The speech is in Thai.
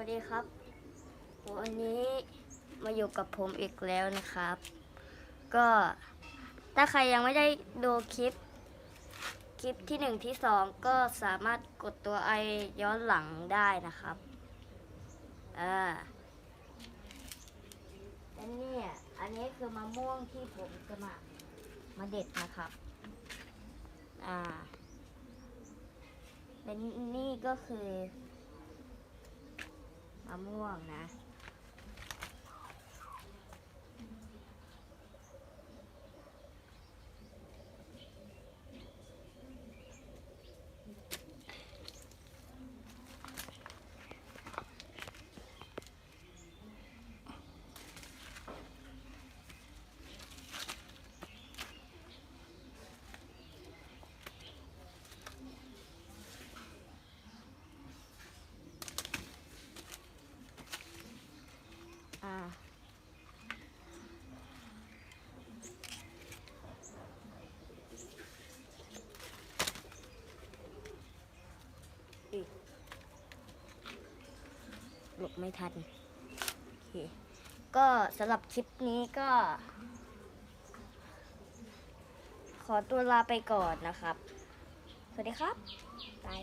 วัสดีครับ วันนี้มาอยู่กับผมอีกแล้วนะครับ ก็ถ้าใครยังไม่ได้ดูคลิป คลิปที่หนึ่งที่สองก็สามารถกดตัวไอย้อนหลังได้นะครับอ่าและนี่อันนี้คือมะม่วงที่ผมจะมามาเด็ดนะครับอ่าและนี่ก็คือ ม่วงนะ อ่าอุ๊ยหลบไม่ทัน โอเค ก็สำหรับคลิปนี้ก็ ขอตัวลาไปก่อนนะครับ สวัสดีครับบาย